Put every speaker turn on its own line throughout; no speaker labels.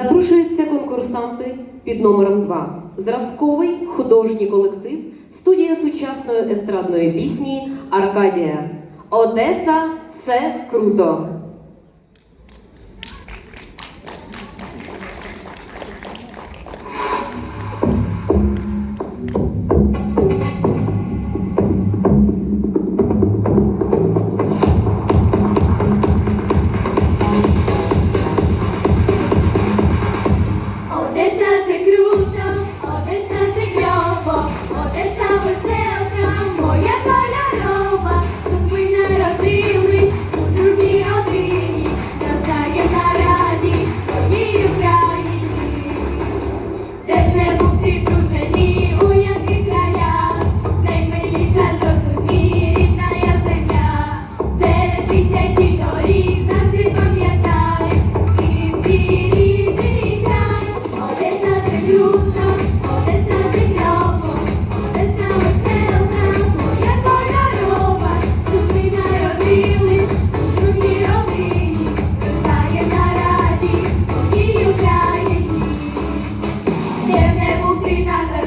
Запрошуються конкурсанти під номером 2. Зразковий художній колектив студія сучасної естрадної пісні Аркадія. Одеса це круто. I was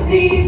the